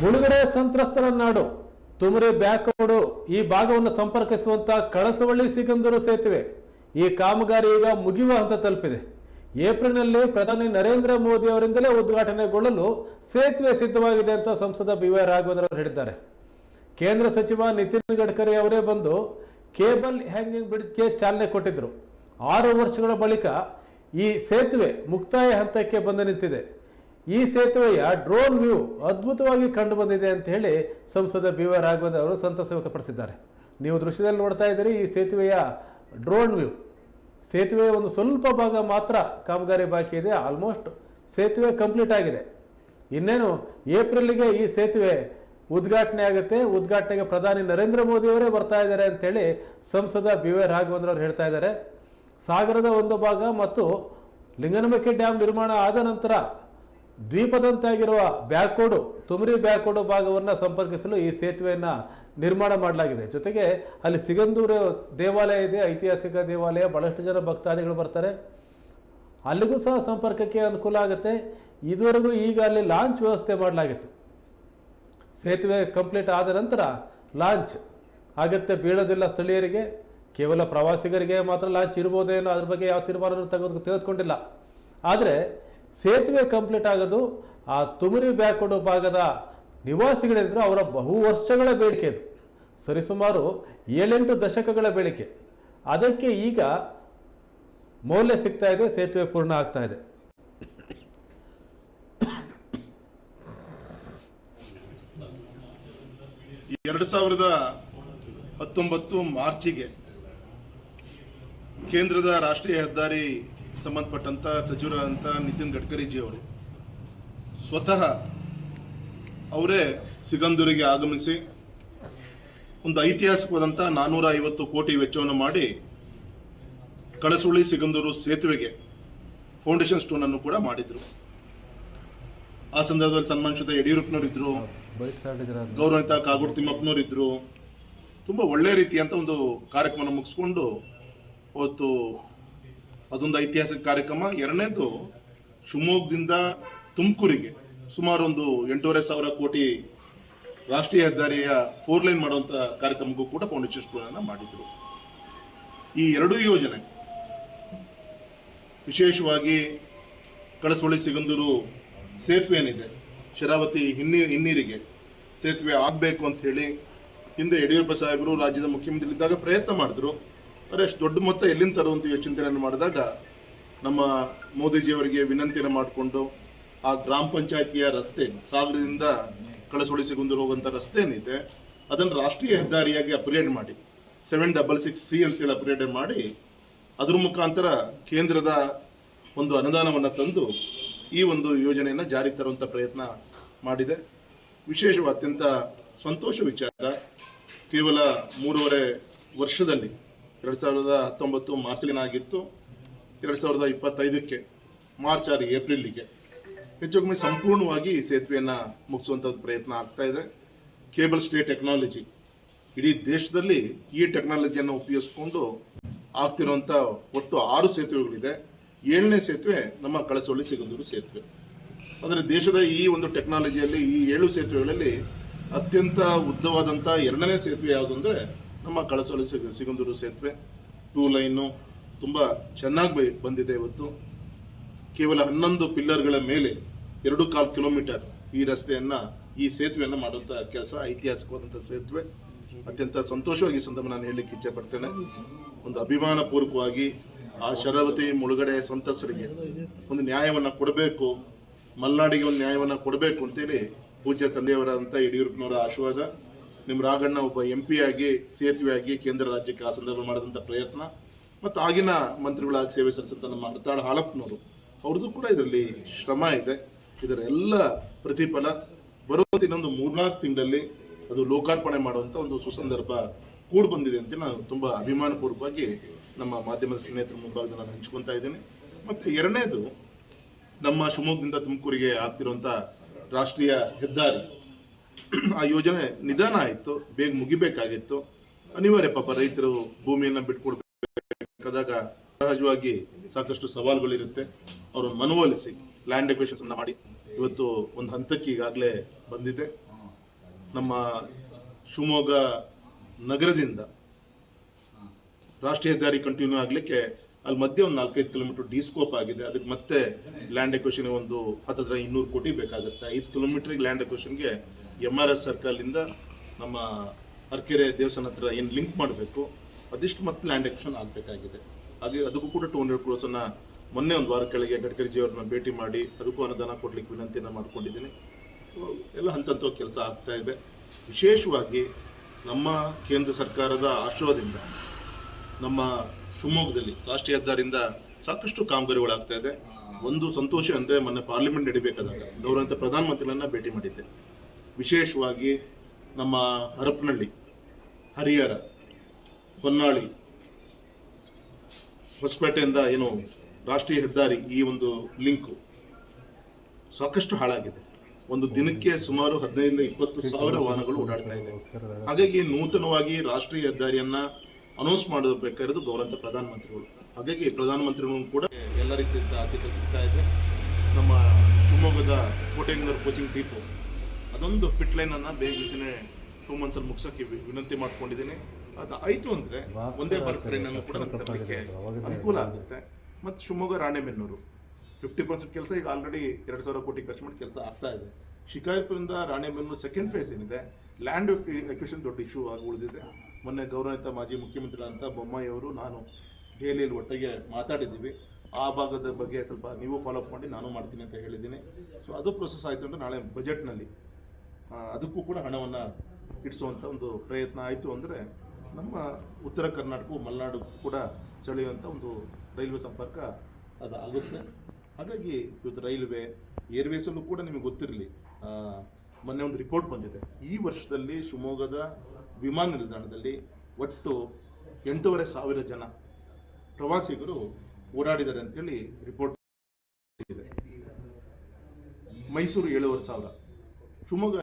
ಮುಳುಗಡೆ ಸಂತ್ರಸ್ತರ ನಾಡು ತುಮರಿ ಬ್ಯಾಕೋಡು ಈ ಭಾಗವನ್ನು ಸಂಪರ್ಕಿಸುವಂತ ಕಳಸವಳ್ಳಿ ಸಿಗಂದೂರು ಸೇತುವೆ. ಈ ಕಾಮಗಾರಿ ಈಗ ಮುಗಿಯುವ ಹಂತ ತಲುಪಿದೆ. ಏಪ್ರಿಲ್ನಲ್ಲಿ ಪ್ರಧಾನಿ ನರೇಂದ್ರ ಮೋದಿ ಅವರಿಂದಲೇ ಉದ್ಘಾಟನೆಗೊಳ್ಳಲು ಸೇತುವೆ ಸಿದ್ಧವಾಗಿದೆ ಅಂತ ಸಂಸದ ಬಿ ವೈ ರಾಘವೇಂದ್ರ ಅವರು ಹೇಳಿದ್ದಾರೆ. ಕೇಂದ್ರ ಸಚಿವ ನಿತಿನ್ ಗಡ್ಕರಿ ಅವರೇ ಬಂದು ಕೇಬಲ್ ಹ್ಯಾಂಗಿಂಗ್ ಬ್ರಿಡ್ಜ್ಗೆ ಚಾಲನೆ ಕೊಟ್ಟಿದ್ದರು ಆರು ವರ್ಷಗಳ ಬಳಿಕ ಈ ಸೇತುವೆ ಮುಕ್ತಾಯ ಹಂತಕ್ಕೆ ಬಂದು ನಿಂತಿದೆ. ಈ ಸೇತುವೆಯ ಡ್ರೋನ್ ವ್ಯೂ ಅದ್ಭುತವಾಗಿ ಕಂಡು ಬಂದಿದೆ ಅಂತ ಹೇಳಿ ಸಂಸದ ಬಿ ವೈ ರಾಘವೇಂದ್ರ ಅವರು ಸಂತಸ ವ್ಯಕ್ತಪಡಿಸಿದ್ದಾರೆ. ನೀವು ದೃಶ್ಯದಲ್ಲಿ ನೋಡ್ತಾ ಇದ್ದೀರಿ, ಈ ಸೇತುವೆಯ ಡ್ರೋನ್ ವ್ಯೂ. ಸೇತುವೆಯ ಒಂದು ಸ್ವಲ್ಪ ಭಾಗ ಮಾತ್ರ ಕಾಮಗಾರಿ ಬಾಕಿ ಇದೆ, ಆಲ್ಮೋಸ್ಟ್ ಸೇತುವೆ ಕಂಪ್ಲೀಟ್ ಆಗಿದೆ. ಇನ್ನೇನು, ಏಪ್ರಿಲ್ಗೆ ಈ ಸೇತುವೆ ಉದ್ಘಾಟನೆ ಆಗುತ್ತೆ. ಉದ್ಘಾಟನೆಗೆ ಪ್ರಧಾನಿ ನರೇಂದ್ರ ಮೋದಿ ಅವರೇ ಬರ್ತಾ ಇದ್ದಾರೆ ಅಂತೇಳಿ ಸಂಸದ ಬಿ ವೈ ರಾಘವೇಂದ್ರ ಅವರು ಹೇಳ್ತಾ ಇದ್ದಾರೆ. ಸಾಗರದ ಒಂದು ಭಾಗ ಮತ್ತು ಲಿಂಗನಮಕ್ಕಿ ಡ್ಯಾಮ್ ನಿರ್ಮಾಣ ಆದ ನಂತರ ದ್ವೀಪದಂತಾಗಿರುವ ಬ್ಯಾಕೋಡು ತುಮರಿ ಬ್ಯಾಕೋಡು ಭಾಗವನ್ನು ಸಂಪರ್ಕಿಸಲು ಈ ಸೇತುವೆಯನ್ನು ನಿರ್ಮಾಣ ಮಾಡಲಾಗಿದೆ. ಜೊತೆಗೆ ಅಲ್ಲಿ ಸಿಗಂದೂರು ದೇವಾಲಯ ಇದೆ, ಐತಿಹಾಸಿಕ ದೇವಾಲಯ ಭಾಳಷ್ಟು ಜನ ಭಕ್ತಾದಿಗಳು ಬರ್ತಾರೆ. ಅಲ್ಲಿಗೂ ಸಹ ಸಂಪರ್ಕಕ್ಕೆ ಅನುಕೂಲ ಆಗುತ್ತೆ. ಇದುವರೆಗೂ ಈಗ ಅಲ್ಲಿ ಲಾಂಚ್ ವ್ಯವಸ್ಥೆ ಮಾಡಲಾಗಿತ್ತು. ಸೇತುವೆ ಕಂಪ್ಲೀಟ್ ಆದ ನಂತರ ಲಾಂಚ್ ಆಗತ್ತೆ ಬೀಳೋದಿಲ್ಲ ಸ್ಥಳೀಯರಿಗೆ. ಕೇವಲ ಪ್ರವಾಸಿಗರಿಗೆ ಮಾತ್ರ ಲಾಂಚ್ ಇರ್ಬೋದೇನೋ ಅದ್ರ ಬಗ್ಗೆ ಯಾವ ತೀರ್ಮಾನ ತೆಗೆದು ತೆಗೆದುಕೊಂಡಿಲ್ಲ. ಆದರೆ ಸೇತುವೆ ಕಂಪ್ಲೀಟ್ ಆಗೋದು, ಆ ತುಮರಿ ಬ್ಯಾಕ್ವರ್ಡ್ ಭಾಗದ ನಿವಾಸಿಗಳಿದ್ರು ಅವರ ಬಹು ವರ್ಷಗಳ ಬೇಡಿಕೆ ಇದು. ಸರಿಸುಮಾರು ಏಳೆಂಟು ದಶಕಗಳ ಬೇಡಿಕೆ. ಅದಕ್ಕೆ ಈಗ ಮೌಲ್ಯ ಸಿಗ್ತಾ ಇದೆ, ಸೇತುವೆ ಪೂರ್ಣ ಆಗ್ತಾ ಇದೆ. ಎರಡು ಸಾವಿರದ ಹತ್ತೊಂಬತ್ತು ಮಾರ್ಚಿಗೆ ಕೇಂದ್ರದ ರಾಷ್ಟ್ರೀಯ ಹೆದ್ದಾರಿ ಸಂಬಂಧಪಟ್ಟಂತ ಸಚಿವರಾದಂಥ ನಿತಿನ್ ಗಡ್ಕರಿಜಿ ಅವರು ಸ್ವತಃ ಅವರೇ ಸಿಗಂದೂರಿಗೆ ಆಗಮಿಸಿ ಒಂದು ಐತಿಹಾಸಿಕವಾದಂಥ ನಾನ್ನೂರ ಐವತ್ತು ಕೋಟಿ ವೆಚ್ಚವನ್ನು ಮಾಡಿ ಕಳಸುಳಿ ಸಿಗಂದೂರು ಸೇತುವೆಗೆ ಫೌಂಡೇಶನ್ ಸ್ಟೋನ್ ಅನ್ನು ಕೂಡ ಮಾಡಿದ್ರು. ಆ ಸಂದರ್ಭದಲ್ಲಿ ಸನ್ಮಾನಿಸಿದ ಯಡಿಯೂರಪ್ಪನವರಿದ್ದರು ಗೌರವಿತ ಕಾಗೋಡು ತಿಮ್ಮಪ್ಪನವರಿದ್ದರು ತುಂಬ ಒಳ್ಳೆಯ ರೀತಿಯಂತ ಒಂದು ಕಾರ್ಯಕ್ರಮ ಮುಗಿಸ್ಕೊಂಡು ಅವತ್ತು ಅದೊಂದು ಐತಿಹಾಸಿಕ ಕಾರ್ಯಕ್ರಮ. ಎರಡನೇದು ಶಿವಮೊಗ್ಗದಿಂದ ತುಮಕೂರಿಗೆ ಸುಮಾರು ಒಂದು ಎಂಟೂವರೆ ಸಾವಿರ ಕೋಟಿ ರಾಷ್ಟ್ರೀಯ ಹೆದ್ದಾರಿಯ ಫೋರ್ ಲೈನ್ ಮಾಡುವಂಥ ಕಾರ್ಯಕ್ರಮಕ್ಕೂ ಕೂಡ ಫೌಂಡೇಶನ್ ಸ್ಟೋನ್ ಮಾಡಿದ್ರು. ಈ ಎರಡೂ ಯೋಜನೆ ವಿಶೇಷವಾಗಿ ಕಳಸೊಳ್ಳಿ ಸಿಗಂದೂರು ಸೇತುವೆ ಏನಿದೆ, ಶರಾವತಿ ಹಿನ್ನೀ, ಹಿನ್ನೀರಿಗೆ ಸೇತುವೆ ಆಗಬೇಕು ಅಂತ ಹೇಳಿ ಹಿಂದೆ ಯಡಿಯೂರಪ್ಪ ಸಾಹೇಬರು ರಾಜ್ಯದ ಮುಖ್ಯಮಂತ್ರಿ ಇದ್ದಾಗ ಪ್ರಯತ್ನ ಮಾಡಿದ್ರು. ಆದರೆ ಅಷ್ಟು ದೊಡ್ಡ ಮೊತ್ತ ಎಲ್ಲಿಂದ ತರುವಂತ ಚಿಂತನೆಯನ್ನು ಮಾಡಿದಾಗ ನಮ್ಮ ಮೋದಿಜಿಯವರಿಗೆ ವಿನಂತಿಯನ್ನು ಮಾಡಿಕೊಂಡು ಆ ಗ್ರಾಮ ಪಂಚಾಯತಿಯ ರಸ್ತೆ ಸಾಗರದಿಂದ ಕಳಸೊಳಿಸಿಗೊಂದು ಹೋಗುವಂಥ ರಸ್ತೆ ಏನಿದೆ, ಅದನ್ನು ರಾಷ್ಟ್ರೀಯ ಹೆದ್ದಾರಿಯಾಗಿ ಅಪ್ಗ್ರೇಡ್ ಮಾಡಿ ಸೆವೆನ್ ಡಬಲ್ ಸಿಕ್ಸ್ ಸಿ ಅಂತೇಳಿ ಅಪ್ಗ್ರೇಡ್ ಮಾಡಿ, ಅದ್ರ ಮುಖಾಂತರ ಕೇಂದ್ರದ ಒಂದು ಅನುದಾನವನ್ನು ತಂದು ಈ ಒಂದು ಯೋಜನೆಯನ್ನು ಜಾರಿಗೆ ತರುವಂಥ ಪ್ರಯತ್ನ ಮಾಡಿದೆ. ವಿಶೇಷವಾಗಿ ಅತ್ಯಂತ ಸಂತೋಷ ವಿಚಾರ ಕೇವಲ ಮೂರುವರೆ ವರ್ಷದಲ್ಲಿ ಎರಡು ಸಾವಿರದ ಹತ್ತೊಂಬತ್ತು ಮಾರ್ಚ್ಗೇನಾಗಿತ್ತು ಎರಡು ಸಾವಿರದ ಇಪ್ಪತ್ತೈದಕ್ಕೆ ಮಾರ್ಚ್ ಆರು ಏಪ್ರಿಲ್ಗೆ ಹೆಚ್ಚು ಕಮ್ಮಿ ಸಂಪೂರ್ಣವಾಗಿ ಸೇತುವೆಯನ್ನು ಮುಗಿಸುವಂಥ ಪ್ರಯತ್ನ ಆಗ್ತಾ ಇದೆ. ಕೇಬಲ್ ಸ್ಟೇ ಟೆಕ್ನಾಲಜಿ ಇಡೀ ದೇಶದಲ್ಲಿ ಈ ಟೆಕ್ನಾಲಜಿಯನ್ನು ಉಪಯೋಗಿಸ್ಕೊಂಡು ಆಗ್ತಿರುವಂಥ ಒಟ್ಟು ಆರು ಸೇತುವೆಗಳಿದೆ. ಏಳನೇ ಸೇತುವೆ ನಮ್ಮ ಕಳಸೊಳ್ಳಿ ಸಿಗಂದೂರು ಸೇತುವೆ. ಅಂದರೆ ದೇಶದ ಈ ಒಂದು ಟೆಕ್ನಾಲಜಿಯಲ್ಲಿ ಈ ಏಳು ಸೇತುವೆಗಳಲ್ಲಿ ಅತ್ಯಂತ ಉದ್ದವಾದಂಥ ಎರಡನೇ ಸೇತುವೆ ಯಾವುದು ಅಂದರೆ ನಮ್ಮ ಕಳಸಲು ಸಿಗ, ಸಿಗಂದೂರು ಸೇತುವೆ ಟೂ ಲೈನು ತುಂಬ ಚೆನ್ನಾಗಿ ಬಂದಿದೆ ಇವತ್ತು. ಕೇವಲ ಹನ್ನೊಂದು ಪಿಲ್ಲರ್ಗಳ ಮೇಲೆ ಎರಡು ಕಾಲು ಕಿಲೋಮೀಟರ್ ಈ ರಸ್ತೆಯನ್ನ, ಈ ಸೇತುವೆಯನ್ನು ಮಾಡುವಂಥ ಕೆಲಸ ಐತಿಹಾಸಿಕವಾದಂಥ ಸೇತುವೆ. ಅತ್ಯಂತ ಸಂತೋಷವಾಗಿ ಸಂದರ್ಭ ನಾನು ಹೇಳಲಿಕ್ಕೆ ಇಚ್ಛೆ ಪಡ್ತೇನೆ. ಒಂದು ಅಭಿಮಾನ ಪೂರ್ವಕವಾಗಿ ಆ ಶರಾವತಿ ಮುಳುಗಡೆ ಸಂತಸರಿಗೆ ಒಂದು ನ್ಯಾಯವನ್ನ ಕೊಡಬೇಕು, ಮಲ್ನಾಡಿಗೆ ಒಂದು ನ್ಯಾಯವನ್ನ ಕೊಡಬೇಕು ಅಂತೇಳಿ ಪೂಜ್ಯ ತಂದೆಯವರಾದಂಥ ಯಡಿಯೂರಪ್ಪನವರ ಆಶೀರ್ವಾದ. ನಿಮ್ಮ ರಾಘಣ್ಣ ಒಬ್ಬ ಎಂ ಪಿ ಆಗಿ ಸೇತುವೆ ಆಗಿ ಕೇಂದ್ರ ರಾಜ್ಯಕ್ಕೆ ಆ ಸಂದರ್ಭ ಮಾಡಿದಂಥ ಪ್ರಯತ್ನ. ಮತ್ತು ಆಗಿನ ಮಂತ್ರಿಗಳಾಗಿ ಸೇವೆ ಸಲ್ಲಿಸಂತ ನಮ್ಮ ಹರತಾಳ ಹಾಲಪ್ಪನವರು, ಅವ್ರದ್ದು ಕೂಡ ಇದರಲ್ಲಿ ಶ್ರಮ ಇದೆ. ಇದರ ಎಲ್ಲ ಪ್ರತಿಫಲ ಬರೋ ಇನ್ನೊಂದು ಮೂರ್ನಾಲ್ಕು ತಿಂಗಳಲ್ಲಿ ಅದು ಲೋಕಾರ್ಪಣೆ ಮಾಡುವಂಥ ಒಂದು ಸುಸಂದರ್ಭ ಕೂಡ ಬಂದಿದೆ ಅಂತ ನಾನು ತುಂಬ ಅಭಿಮಾನಪೂರ್ವಕವಾಗಿ ನಮ್ಮ ಮಾಧ್ಯಮದ ಸ್ನೇಹಿತರ ಮುಂಭಾಗದ ನಾನು ಹಂಚ್ಕೊತಾ ಇದ್ದೀನಿ. ಮತ್ತು ಎರಡನೇದು, ನಮ್ಮ ಶಿವಮೊಗ್ಗದಿಂದ ತುಮಕೂರಿಗೆ ಆಗ್ತಿರುವಂಥ ರಾಷ್ಟ್ರೀಯ ಹೆದ್ದಾರಿ ಆ ಯೋಜನೆ ನಿಧಾನ ಆಯಿತು, ಬೇಗ ಮುಗಿಬೇಕಾಗಿತ್ತು. ಅನಿವಾರ್ಯ ಪಾಪ ರೈತರು ಭೂಮಿಯನ್ನು ಬಿಟ್ಕೊಡ್ಬೇಕಾದಾಗ ಸಹಜವಾಗಿ ಸಾಕಷ್ಟು ಸವಾಲುಗಳಿರುತ್ತೆ. ಅವರು ಮನವೊಲಿಸಿ ಲ್ಯಾಂಡ್ ಅನ್ನ ಮಾಡಿ. ಇವತ್ತು ಒಂದು ಹಂತಕ್ಕೆ ಈಗಾಗಲೇ ಬಂದಿದೆ. ನಮ್ಮ ಶಿವಮೊಗ್ಗ ನಗರದಿಂದ ರಾಷ್ಟ್ರೀಯ ಹೆದ್ದಾರಿ ಕಂಟಿನ್ಯೂ ಆಗಲಿಕ್ಕೆ ಅಲ್ಲಿ ಮಧ್ಯೆ ಒಂದು ನಾಲ್ಕೈದು ಕಿಲೋಮೀಟರ್ ಡಿಸ್ಕೋಪ್ ಆಗಿದೆ. ಅದಕ್ಕೆ ಮತ್ತೆ ಲ್ಯಾಂಡ್ ಎಕ್ವೇಷನ್ ಒಂದು ಹತ್ತತ್ರ ಇನ್ನೂರು ಕೋಟಿ ಬೇಕಾಗುತ್ತೆ. ಐದು ಕಿಲೋಮೀಟ್ರಿಗೆ ಲ್ಯಾಂಡ್ ಎಕ್ವೇಷನ್ಗೆ ಎಂ ಆರ್ ಎಸ್ ಸರ್ಕಲಿಂದ ನಮ್ಮ ಅರ್ಕೆರೆ ದೇವಸ್ಥಾನ ಹತ್ರ ಏನು ಲಿಂಕ್ ಮಾಡಬೇಕು, ಅದಿಷ್ಟು ಮತ್ತೆ ಲ್ಯಾಂಡ್ ಎಕ್ವೇಷನ್ ಆಗಬೇಕಾಗಿದೆ. ಹಾಗೆ ಅದಕ್ಕೂ ಕೂಡ ಟೂ ಹಂಡ್ರೆಡ್ ಕ್ರೋಸನ್ನು ಮೊನ್ನೆ ಒಂದು ವಾರ ಕೆಳಗೆ ಗಡ್ಕರಿ ಜಿಯವ್ರನ್ನ ಭೇಟಿ ಮಾಡಿ ಅದಕ್ಕೂ ಅನುದಾನ ಕೊಡ್ಲಿಕ್ಕೆ ವಿನಂತಿಯನ್ನು ಮಾಡ್ಕೊಂಡಿದ್ದೀನಿ. ಎಲ್ಲ ಹಂತ ಹಂತ ಕೆಲಸ ಆಗ್ತಾ ಇದೆ. ವಿಶೇಷವಾಗಿ ನಮ್ಮ ಕೇಂದ್ರ ಸರ್ಕಾರದ ಆಶ್ರಯದಿಂದ ನಮ್ಮ ಶಿವಮೊಗ್ಗದಲ್ಲಿ ರಾಷ್ಟ್ರೀಯ ಹೆದ್ದಾರಿಯಿಂದ ಸಾಕಷ್ಟು ಕಾಮಗಾರಿಗಳಾಗ್ತಾ ಇದೆ. ಒಂದು ಸಂತೋಷ ಅಂದರೆ ಮೊನ್ನೆ ಪಾರ್ಲಿಮೆಂಟ್ ನಡಿಬೇಕಾದಾಗ ಗೌರವಂತ ಪ್ರಧಾನಮಂತ್ರಿಗಳನ್ನ ಭೇಟಿ ಮಾಡಿದ್ದೆ. ವಿಶೇಷವಾಗಿ ನಮ್ಮ ಹರಪನಹಳ್ಳಿ, ಹರಿಹರ, ಹೊನ್ನಾಳಿ, ಹೊಸಪೇಟೆಯಿಂದ ಏನು ರಾಷ್ಟ್ರೀಯ ಹೆದ್ದಾರಿ ಈ ಒಂದು ಲಿಂಕು ಸಾಕಷ್ಟು ಹಾಳಾಗಿದೆ. ಒಂದು ದಿನಕ್ಕೆ ಸುಮಾರು ಹದಿನೈದರಿಂದ ಇಪ್ಪತ್ತು ಸಾವಿರ ವಾಹನಗಳು ಓಡಾಡ್ತಾ ಇದೆ. ಹಾಗಾಗಿ ನೂತನವಾಗಿ ರಾಷ್ಟ್ರೀಯ ಹೆದ್ದಾರಿಯನ್ನ ಅನೌನ್ಸ್ ಮಾಡಬೇಕಾಗಿರೋದು ಗೌರವಂತ ಪ್ರಧಾನಮಂತ್ರಿಗಳು. ಹಾಗಾಗಿ ಪ್ರಧಾನಮಂತ್ರಿಗಳು ಕೂಡ ಎಲ್ಲ ರೀತಿಯಿಂದ ಆದ್ಯತೆ ಸಿಗ್ತಾ ಇದೆ. ನಮ್ಮ ಶಿವಮೊಗ್ಗದ ಕೋಟೆಂಗರ್ ಕೋಚಿಂಗ್ ಟೀಪು ಅದೊಂದು ಪಿಟ್ ಲೈನ್ ಅನ್ನ ಬೇಗ ಬೇಗನೆ ಟೂ ಮಂತ್ಸಲ್ಲಿ ಅಲ್ಲಿ ಮುಗಿಸೋಕೆ ವಿನಂತಿ ಮಾಡ್ಕೊಂಡಿದ್ದೀನಿ. ಅದು ಆಯ್ತು ಅಂದ್ರೆ ಒಂದೇ ಬಾರ್ ಟ್ರೈನ್ ಅನ್ನು ಕೂಡ ನಮ್ಗೆ ತರಲಿಕ್ಕೆ ಅನುಕೂಲ ಆಗುತ್ತೆ. ಮತ್ತು ಶಿವಮೊಗ್ಗ ರಾಣೆಬೆನ್ನೂರು. ಫಿಫ್ಟಿ ಪರ್ಸೆಂಟ್ ಕೆಲಸ ಈಗ ಆಲ್ರೆಡಿ ಎರಡು ಸಾವಿರ ಕೋಟಿ ಖರ್ಚು ಮಾಡಿ ಕೆಲಸ ಆಗ್ತಾ ಇದೆ. ಶಿಕಾರಿಪುರದಿಂದ ರಾಣೆಬೆನ್ನೂರು ಸೆಕೆಂಡ್ ಫೇಸ್ ಏನಿದೆ. ಲ್ಯಾಂಡ್ ಎಕ್ವಿಷನ್ ದೊಡ್ಡ ಇಶ್ಯೂ ಆಗಿ ಉಳಿದಿದೆ. ಮೊನ್ನೆ ಗೌರವಿತ ಮಾಜಿ ಮುಖ್ಯಮಂತ್ರಿಗಳಂತ ಬೊಮ್ಮಾಯಿ ಅವರು ನಾನು ದೆಹಲಿಯಲ್ಲಿ ಒಟ್ಟಿಗೆ ಮಾತಾಡಿದ್ದೀವಿ. ಆ ಭಾಗದ ಬಗ್ಗೆ ಸ್ವಲ್ಪ ನೀವು ಫಾಲೋ ಅಪ್ ಮಾಡಿ ನಾನು ಮಾಡ್ತೀನಿ ಅಂತ ಹೇಳಿದ್ದೀನಿ. ಸೊ ಅದು ಪ್ರೊಸೆಸ್ ಆಯಿತು ಅಂದರೆ ನಾಳೆ ಬಜೆಟ್ನಲ್ಲಿ ಅದಕ್ಕೂ ಕೂಡ ಹಣವನ್ನು ಇಡಿಸುವಂಥ ಒಂದು ಪ್ರಯತ್ನ ಆಯಿತು ಅಂದರೆ ನಮ್ಮ ಉತ್ತರ ಕರ್ನಾಟಕವು ಮಲೆನಾಡು ಕೂಡ ಸೆಳೆಯುವಂಥ ಒಂದು ರೈಲ್ವೆ ಸಂಪರ್ಕ ಅದು ಆಗುತ್ತೆ. ಹಾಗಾಗಿ ಇವತ್ತು ರೈಲ್ವೆ ಏರ್ವೇಸಲ್ಲೂ ಕೂಡ ನಿಮಗೆ ಗೊತ್ತಿರಲಿ ಮೊನ್ನೆ ಒಂದು ರಿಪೋರ್ಟ್ ಬಂದಿದೆ. ಈ ವರ್ಷದಲ್ಲಿ ಶಿವಮೊಗ್ಗದ ವಿಮಾನ ನಿಲ್ದಾಣದಲ್ಲಿ ಒಟ್ಟು ಎಂಟೂವರೆ ಸಾವಿರ ಜನ ಪ್ರವಾಸಿಗರು ಓಡಾಡಿದ್ದಾರೆ ಅಂತೇಳಿ ರಿಪೋರ್ಟ್ ಇದೆ. ಮೈಸೂರು ಏಳುವರೆ ಸಾವಿರ. ಶಿವಮೊಗ್ಗ